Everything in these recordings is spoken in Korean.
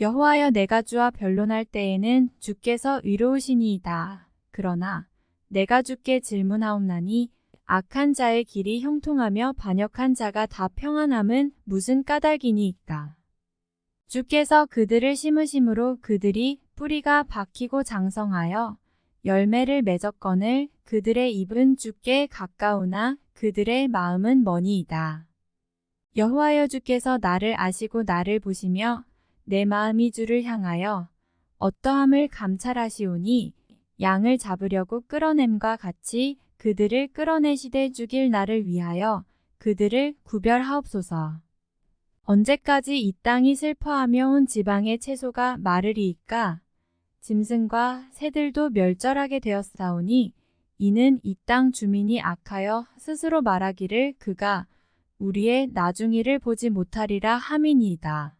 여호와여 내가 주와 변론할 때에는 주께서 의로우시니이다. 그러나 내가 주께 질문하옵나니 악한 자의 길이 형통하며 반역한 자가 다 평안함은 무슨 까닭이니이까. 주께서 그들을 심으심으로 그들이 뿌리가 박히고 장성하여 열매를 맺었거늘 그들의 입은 주께 가까우나 그들의 마음은 머니이다. 여호와여 주께서 나를 아시고 나를 보시며 내 마음이 주를 향하여 어떠함을 감찰하시오니 양을 잡으려고 끌어냄과 같이 그들을 끌어내시되 죽일 나를 위하여 그들을 구별하옵소서. 언제까지 이 땅이 슬퍼하며 온 지방의 채소가 마르리이까? 짐승과 새들도 멸절하게 되었사오니 이는 이 땅 주민이 악하여 스스로 말하기를 그가 우리의 나중이를 보지 못하리라 함이니이다.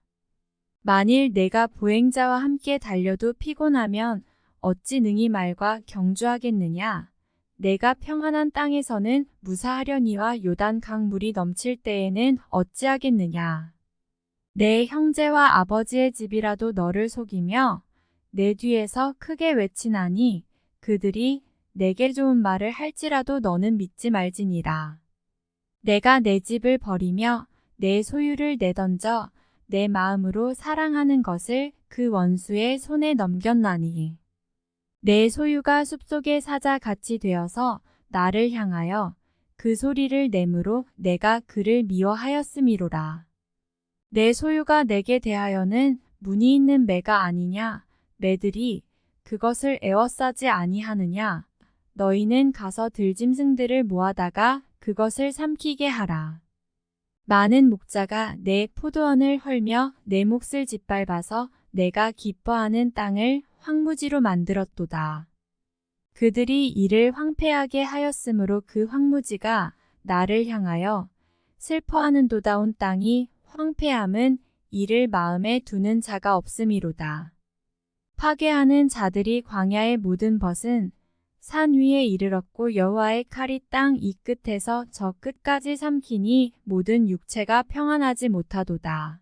만일 내가 보행자와 함께 달려도 피곤하면 어찌 능히 말과 경주하겠느냐? 내가 평안한 땅에서는 무사하려니와 요단 강물이 넘칠 때에는 어찌하겠느냐? 내 형제와 아버지의 집이라도 너를 속이며 내 뒤에서 크게 외치나니 그들이 내게 좋은 말을 할지라도 너는 믿지 말지니라. 내가 내 집을 버리며 내 소유를 내던져 내 마음으로 사랑하는 것을 그 원수의 손에 넘겼나니. 내 소유가 숲속의 사자 같이 되어서 나를 향하여 그 소리를 내므로 내가 그를 미워하였음이로라. 내 소유가 내게 대하여는 문이 있는 매가 아니냐? 매들이 그것을 에워싸지 아니하느냐? 너희는 가서 들짐승들을 모아다가 그것을 삼키게 하라. 많은 목자가 내 포도원을 헐며 내 몫을 짓밟아서 내가 기뻐하는 땅을 황무지로 만들었도다. 그들이 이를 황폐하게 하였으므로 그 황무지가 나를 향하여 슬퍼하는 도다운 땅이 황폐함은 이를 마음에 두는 자가 없음이로다. 파괴하는 자들이 광야의 모든 벗은 산 위에 이르렀고 여호와의 칼이 땅 이 끝에서 저 끝까지 삼키니 모든 육체가 평안하지 못하도다.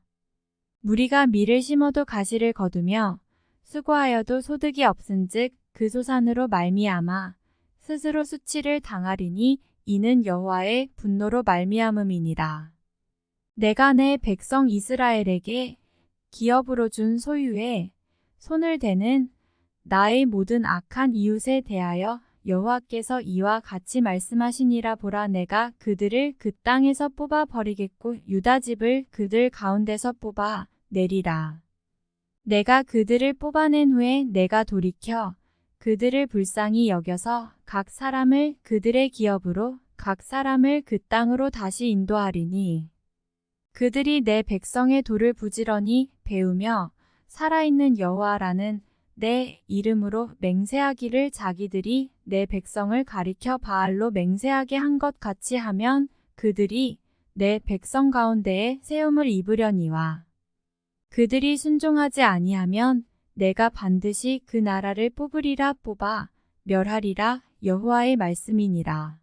무리가 밀을 심어도 가시를 거두며 수고하여도 소득이 없은즉 그 소산으로 말미암아 스스로 수치를 당하리니 이는 여호와의 분노로 말미암음이니라. 내가 내 백성 이스라엘에게 기업으로 준 소유에 손을 대는 나의 모든 악한 이웃에 대하여 여호와께서 이와 같이 말씀하시니라 보라 내가 그들을 그 땅에서 뽑아 버리겠고 유다 집을 그들 가운데서 뽑아 내리라. 내가 그들을 뽑아낸 후에 내가 돌이켜 그들을 불쌍히 여겨서 각 사람을 그들의 기업으로 각 사람을 그 땅으로 다시 인도하리니 그들이 내 백성의 돌을 부지런히 배우며 살아있는 여호와라는 내 이름으로 맹세하기를 자기들이 내 백성을 가리켜 바알로 맹세하게 한 것 같이 하면 그들이 내 백성 가운데에 세움을 입으려니와 그들이 순종하지 아니하면 내가 반드시 그 나라를 뽑으리라 뽑아 멸하리라 여호와의 말씀이니라.